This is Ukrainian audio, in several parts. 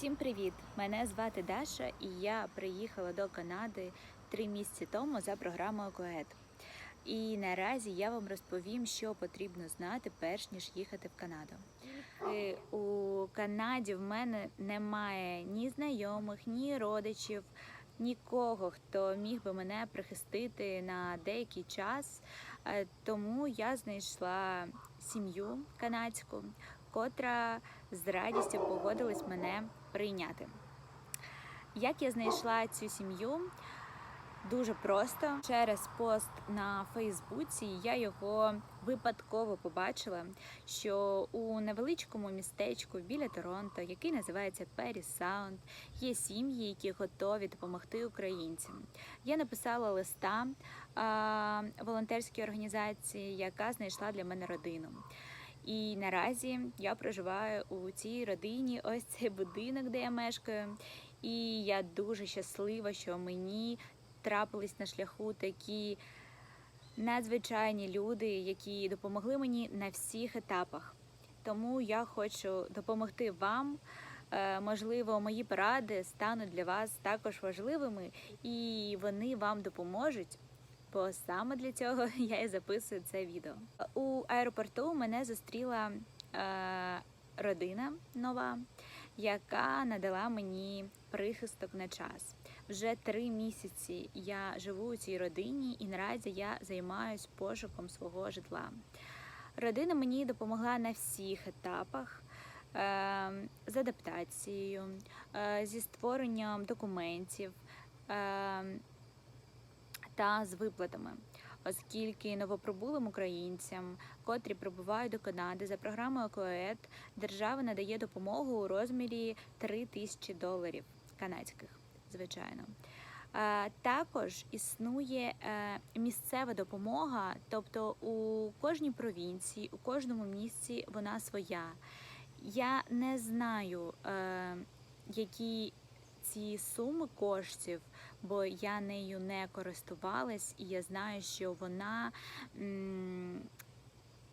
Всім привіт! Мене звати Даша, і я приїхала до Канади три місяці тому за програмою КОЕД. І наразі я вам розповім, що потрібно знати, перш ніж їхати в Канаду. Е, У Канаді в мене немає ні знайомих, ні родичів, нікого, хто міг би мене прихистити на деякий час. Е, Тому я знайшла сім'ю канадську, котра з радістю погодилась мене прийняти. Як я знайшла цю сім'ю? Дуже просто через пост на Фейсбуці я його випадково побачила, що у невеличкому містечку біля Торонто, який називається Пері Саунд, є сім'ї, які готові допомогти українцям. Я написала листа волонтерській організації, яка знайшла для мене родину. І наразі я проживаю у цій родині, ось цей будинок, де я мешкаю. І я дуже щаслива, що мені трапились на шляху такі надзвичайні люди, які допомогли мені на всіх етапах. Тому я хочу допомогти вам. Е, Можливо, мої поради стануть для вас також важливими, і вони вам допоможуть. Бо саме для цього я і записую це відео. У аеропорту мене зустріла е, родина нова, яка надала мені прихисток на час. Вже три місяці я живу у цій родині, і наразі я займаюсь пошуком свого житла. Родина мені допомогла на всіх етапах. е, З адаптацією, е, зі створенням документів е, та з виплатами, оскільки новоприбулим українцям, котрі прибувають до Канади за програмою КОЕД, держава надає допомогу у розмірі 3 тисячі доларів канадських, звичайно. Е, Також існує е, місцева допомога, тобто у кожній провінції, у кожному місці вона своя. Я не знаю, е, які ці суми коштів, бо я нею не користувалась, і я знаю, що вона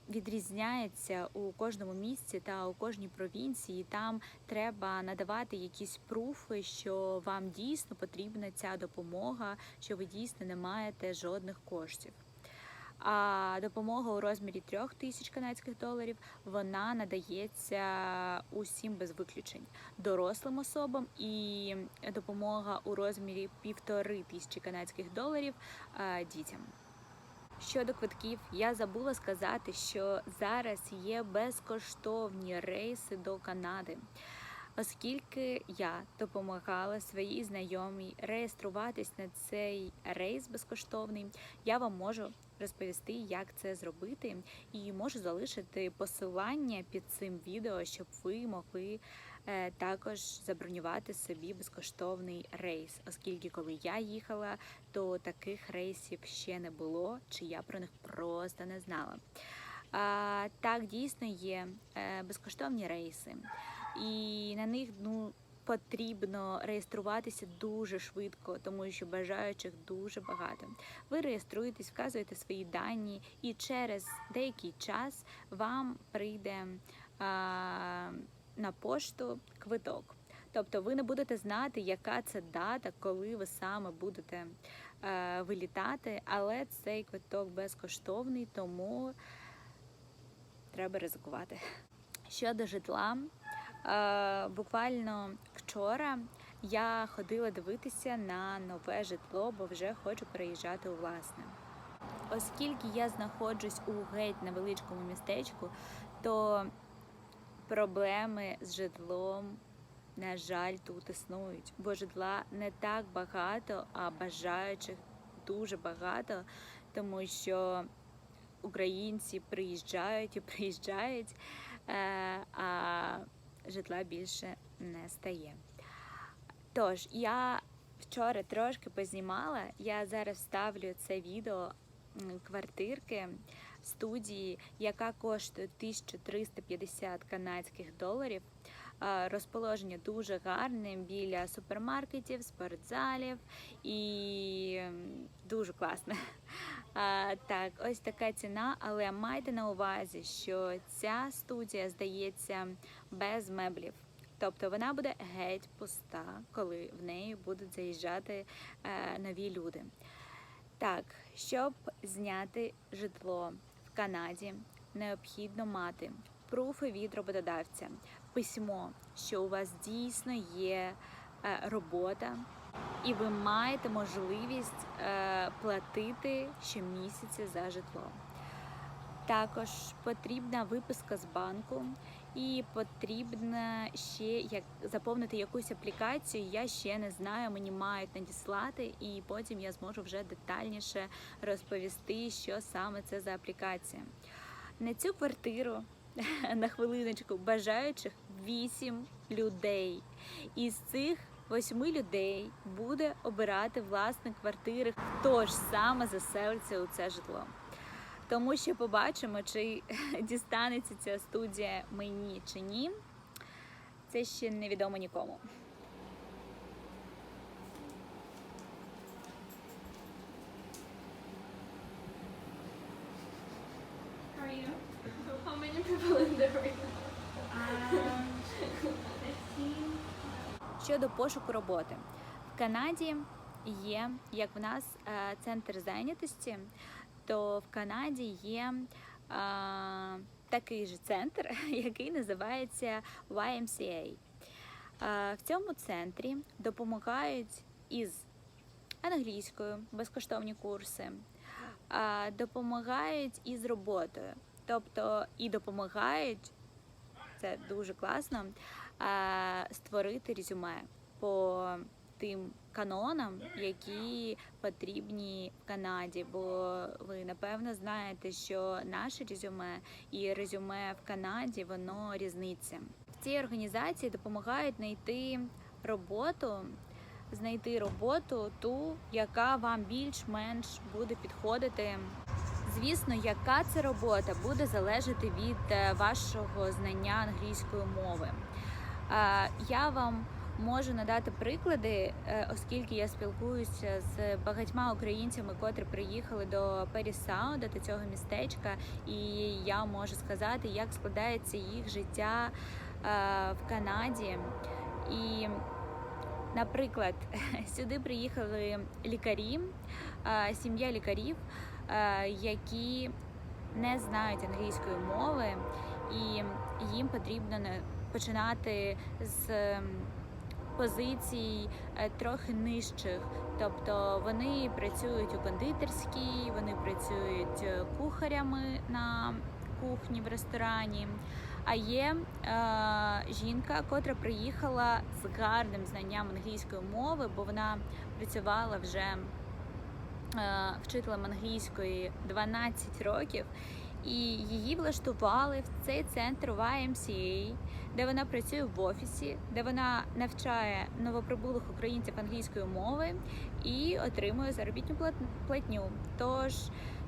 відрізняється у кожному місці та у кожній провінції. Там треба надавати якісь пруфи, що вам дійсно потрібна ця допомога, що ви дійсно не маєте жодних коштів. А допомога у розмірі трьох тисяч канадських доларів вона надається усім без виключень дорослим особам і допомога у розмірі півтори тисячі канадських доларів е, дітям. Щодо квитків, я забула сказати, що зараз є безкоштовні рейси до Канади. Оскільки я допомагала своїй знайомій реєструватись на цей рейс безкоштовний, я вам можу розповісти, як це зробити, і можу залишити посилання під цим відео, щоб ви могли е, також забронювати собі безкоштовний рейс, оскільки коли я їхала, то таких рейсів ще не було, чи я про них просто не знала. А, так, дійсно є е, безкоштовні рейси, і на них ну. Потрібно реєструватися дуже швидко, тому що бажаючих дуже багато. Ви реєструєтесь, вказуєте свої дані, і через деякий час вам прийде а, на пошту квиток. Тобто ви не будете знати, яка це дата, коли ви саме будете е, вилітати, але цей квиток безкоштовний, тому треба ризикувати. Щодо житла, буквально вчора я ходила дивитися на нове житло, бо вже хочу переїжджати у власне. Оскільки я знаходжусь у геть невеличкому містечку, то проблеми з житлом, на жаль, тут існують, бо житла не так багато, а бажаючих дуже багато, тому що українці приїжджають і приїжджають, е, а житла більше не стає. Тож, я вчора трошки познімала, я зараз ставлю це відео квартирки в студії, яка коштує 1350 канадських доларів. Розположення дуже гарне біля супермаркетів, спортзалів і дуже класне. Так, ось така ціна, але майте на увазі, що ця студія здається без меблів. Тобто вона буде геть пуста, коли в неї будуть заїжджати е, нові люди. Так, щоб зняти житло в Канаді, необхідно мати пруфи від роботодавця, письмо, що у вас дійсно є е, робота, і ви маєте можливість е, платити щомісяця за житло. Також потрібна виписка з банку, і потрібно ще як заповнити якусь аплікацію. Я ще не знаю, мені мають надіслати, і потім я зможу вже детальніше розповісти, що саме це за аплікація. На цю квартиру на хвилиночку бажаючих 8 людей. Із цих восьми людей буде обирати власник квартири, хто ж саме заселиться у це житло. Тому що побачимо, чи дістанеться ця студія мені чи ні. Це ще невідомо нікому. Пошуку роботи в Канаді є, як в нас е, центр зайнятості, то в Канаді є е, такий же центр, який називається YMCA. Е, В цьому центрі допомагають із англійською безкоштовні курси, допомагають із роботою, тобто і допомагають це дуже класно. Створити резюме по тим канонам, які потрібні в Канаді. Бо ви напевно знаєте, що наше резюме і резюме в Канаді воно різниця. В цій організації допомагають знайти роботу. Знайти роботу ту, яка вам більш-менш буде підходити Звісно, яка це робота буде залежати від е, вашого знання англійської мови. Е, Я вам можу надати приклади, е, оскільки я спілкуюся з багатьма українцями, котрі приїхали до Перісаунда, до цього містечка, і я можу сказати, як складається їх життя е, в Канаді. І Наприклад, сюди приїхали лікарі, е, сім'я лікарів, е, які не знають англійської мови, і їм потрібно починати з позицій е, трохи нижчих. Тобто вони працюють у кондитерській, вони працюють е, кухарями на кухні в ресторані. А є е, жінка, котра приїхала з гарним знанням англійської мови, бо вона працювала вже е, вчителем англійської 12 років, і її влаштували в цей центр YMCA, де вона працює в офісі, де вона навчає новоприбулих українців англійської мови і отримує заробітну плат- платню. Тож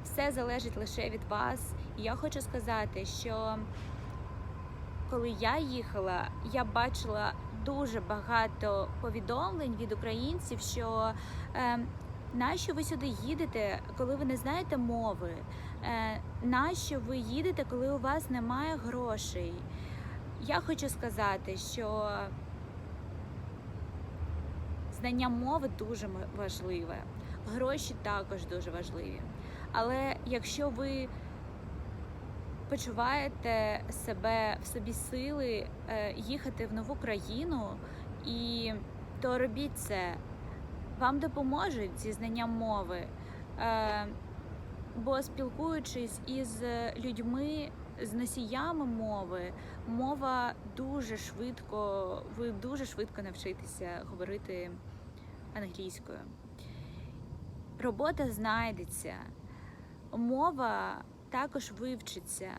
все залежить лише від вас. І я хочу сказати, що коли я їхала, я бачила дуже багато повідомлень від українців, що е, нащо ви сюди їдете, коли ви не знаєте мови? Е, нащо ви їдете, коли у вас немає грошей? Я хочу сказати, що знання мови дуже важливе, гроші також дуже важливі. Але якщо ви почуваєте себе в собі сили е, їхати в нову країну, і то робіть це. Вам допоможуть зі знанням мови. Е, бо спілкуючись із людьми, з носіями мови, мова дуже швидко, ви дуже швидко навчитеся говорити англійською. Робота знайдеться, мова також вивчиться.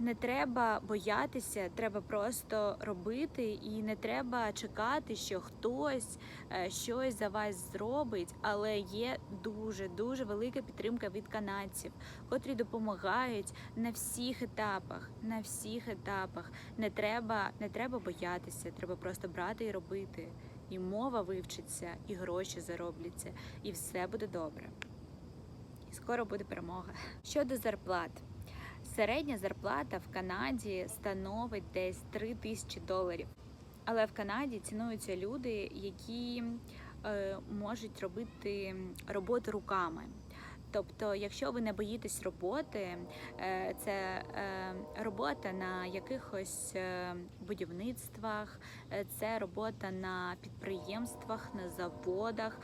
Не треба боятися, треба просто робити, і не треба чекати, що хтось е, щось за вас зробить. Але є дуже дуже велика підтримка від канадців, котрі допомагають на всіх етапах. На всіх етапах не треба, не треба боятися, треба просто брати і робити. І мова вивчиться, і гроші заробляться, і все буде добре. І скоро буде перемога. Щодо зарплат. Середня зарплата в Канаді становить десь 3 тисячі доларів. Але в Канаді цінуються люди, які е, можуть робити роботу руками. Тобто, якщо ви не боїтесь роботи, е, це е, робота на якихось е, будівництвах, це робота на підприємствах, на заводах.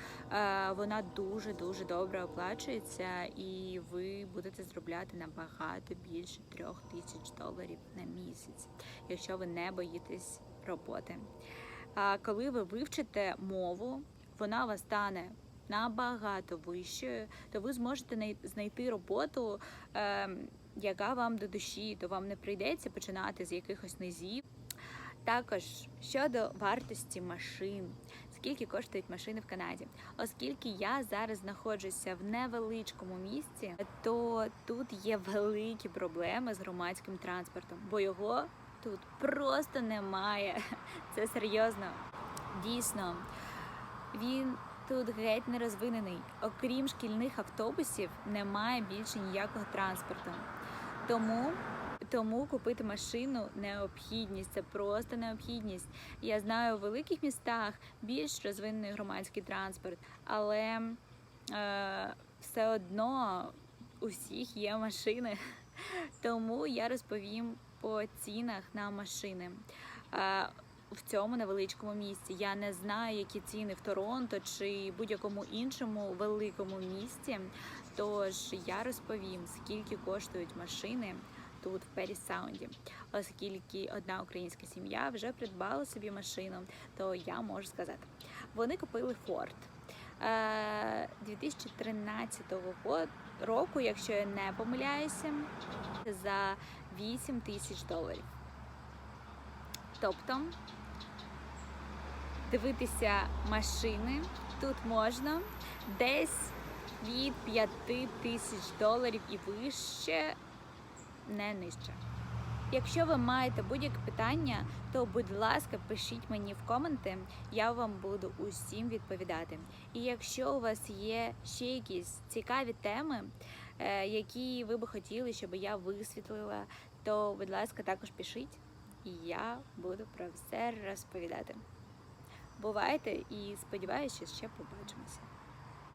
Вона дуже дуже добре оплачується, і ви будете заробляти набагато більше трьох тисяч доларів на місяць, якщо ви не боїтесь роботи. А коли ви вивчите мову, вона вас стане набагато вищою, то ви зможете най- знайти роботу, е, яка вам до душі, то вам не прийдеться починати з якихось низів. Також щодо вартості машин, скільки коштують машини в Канаді, оскільки я зараз знаходжуся в невеличкому місці, то тут є великі проблеми з громадським транспортом, бо його тут просто немає. Це серйозно. Дійсно, він тут геть не розвинений. Окрім шкільних автобусів, немає більше ніякого транспорту. Тому, тому купити машину необхідність. Це просто необхідність. Я знаю, у великих містах більш розвинений громадський транспорт, але е, все одно у всіх є машини. Тому я розповім по цінах на машини. Е, в цьому невеличкому місті. Я не знаю, які ціни в Торонто чи будь-якому іншому великому місті. Тож я розповім, скільки коштують машини тут в Пері Саунді. Оскільки одна українська сім'я вже придбала собі машину, то я можу сказати, вони купили Ford. Е, 2013 року, якщо я не помиляюся, за 8 тисяч доларів. Тобто дивитися машини тут можна десь від 5 тисяч доларів і вище, не нижче. Якщо ви маєте будь-яке питання, то будь ласка, пишіть мені в коменти, я вам буду усім відповідати. І якщо у вас є ще якісь цікаві теми, е, які ви би хотіли, щоб я висвітлила, то будь ласка, також пишіть, і я буду про все розповідати. Бувайте і сподіваюся, ще побачимося.